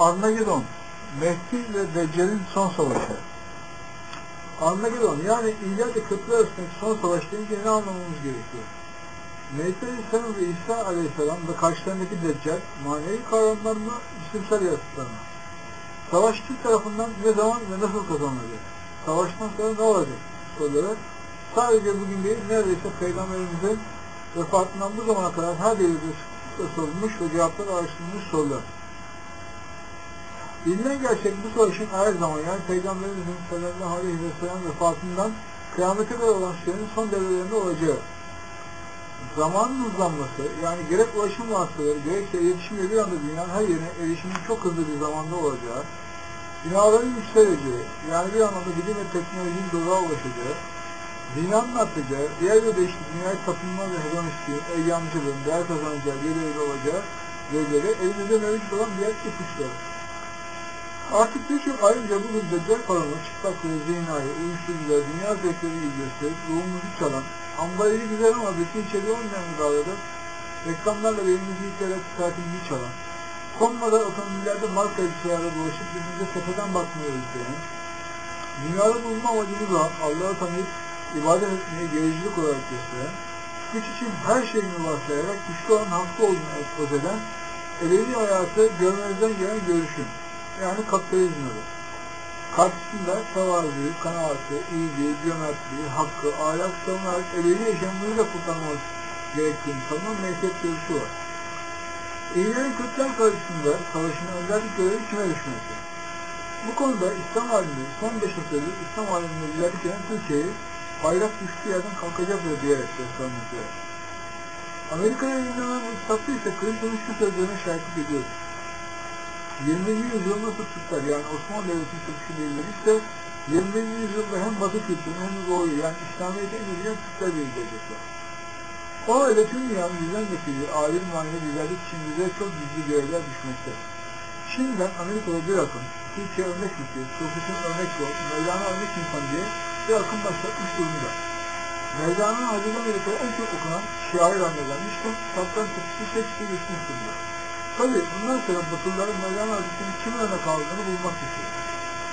Armageddon, Mehdi ve Deccal'in son savaşı. Armageddon yani İlyas ile arasındaki son savaş deyince ne anlamamız gerekiyor? Mehdi Aleyhisselam ve İsa Aleyhisselam ve karşılarındaki Deccal manevi kavramlar mı, isimsel yaratıklar mı? Savaş kim tarafından ne zaman ve nasıl kazanılacak? Savaştan sonra ne olacak? Soruları sadece bugün değil, neredeyse Peygamberimizin vefatından bu zamana kadar her devirde sorulmuş ve cevaplar araştırılmış sorular. Bilinen gerçek bu savaşın her zaman yani Peygamberimizin sallallahu aleyhi ve sellem vefatından kıyamete kadar olan sürenin son devrelerinde olacağı. Zamanın hızlanması yani gerek ulaşım vasıtaları gerekse iletişimle bir anda dünyanın her yerine erişimin çok hızlı bir zamanda olacağı, binaların yükseleceği yani bir anlamda bilim ve teknolojinin doruğa ulaşacağı, dünyanın artacağı, diğer bir deyişle dünyayı tapınma ve hedonistliğin, eyyamcılığın, değer kazanacağı yerde olacağı verileri elimizde mevcut olan diğer ipuçları. Artık birçok ayrıca bugün deccal paranı, çıplaklığı, zinayı, uyuşturucuları, dünya zevkleri iyi gösterip ruhumuzu çalan, ambalajı güzel ama bütün içeriği olmayan gıdaları, reklamlarla beynimizi yıkayarak dikkatimizi çalan, konmadan otomobillerde marka elbiselerde dolaşıp birbirimize tepeden bakmayı özleyen, dünyada bulunma amacımız olan Allah'ı tanıyıp ibadet etmeyi gericilik olarak gösteren, güç için her şeyini varsayarak güçlü olan haklı olduğunu ekspos eden, ebedi hayatı görmezden gelen görüşün, yani kapitalizmleri. Karşısında tevazuyu, kanaatı, iyiliği, cömertliği, hakkı, ahlak savunarak ebedi yaşamını da kurtarmak gerektiğini savunan mezhep görüşü var. İyilerin kötüler karşısında savaşın önderlik görevi kime düşmekte? Bu konuda İslam alimleri son beş asırdır İslam alimleri ilerlerken Türkiye'yi bayrak düştüğü yerden kalkacaktır diyerek göstermektedir. Amerika'ya yayınlanan istatlı ise Clinton'ın şu sözlerine şahitlik ediyoruz. 20. yüzyıl nasıl Türkler yani Osmanlı Devleti'nin çöküşü değillerse 20. yüzyılda hem Batı kültürünü hem Doğu'yu yani İslamiyet'i en iyi Türkler belirleyecekler. O halde tüm dünyanın bizden getirdiği alim manevi güzellik için bize çok gizli görevler düşmekte. Şimdiden Amerika'da bir akım, Türkiye örnek ülke, profesyonel örnek yol, Mevlana örnek insan diye bir akım başlatmış durumda. Mevlana'nın Hazreti Amerika'da en çok okunan şair gelmişken, kitaptan çeşitli tekste geçmiş durumda. Tabi bundan sonra Batılıların Mevlana Hazretleri'nin kim örnek aldığını bulmak istiyor.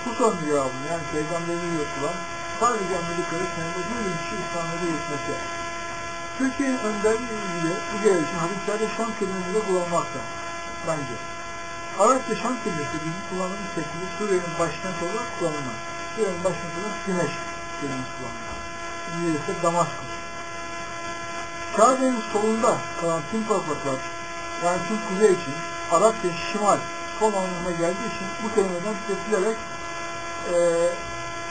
Bu sorunun cevabını yani Peygamber'in yapılan sadece Amerika'da senede bir kişi İslam'da yetmesi. Türkiye'nin önderliği ilgili bu için hadislerde Şam kelimesinde kullanmakta. Bence. Arapça Şam kelimesi bizim kullandığımız şekilde Suriye'nin başkenti olarak kullanılmaz. Suriye'nin başkenti olarak Güneş kelimesi kullanılmaz. İngilizce Damaskus. Kabe'nin solunda kalan tüm topraklar yani tüm kuzey için Arapça şimal son anlamına geldiği için bu kelimeden türetilerek e,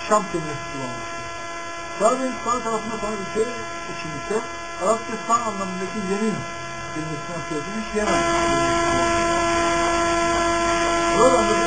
Şam kelimesi kullanılmıştır. Kabe'nin sağ tarafında kalan ülke için ise Arapça sağ anlamındaki yemin kelimesinden türetilmiş Yemen. Buradan da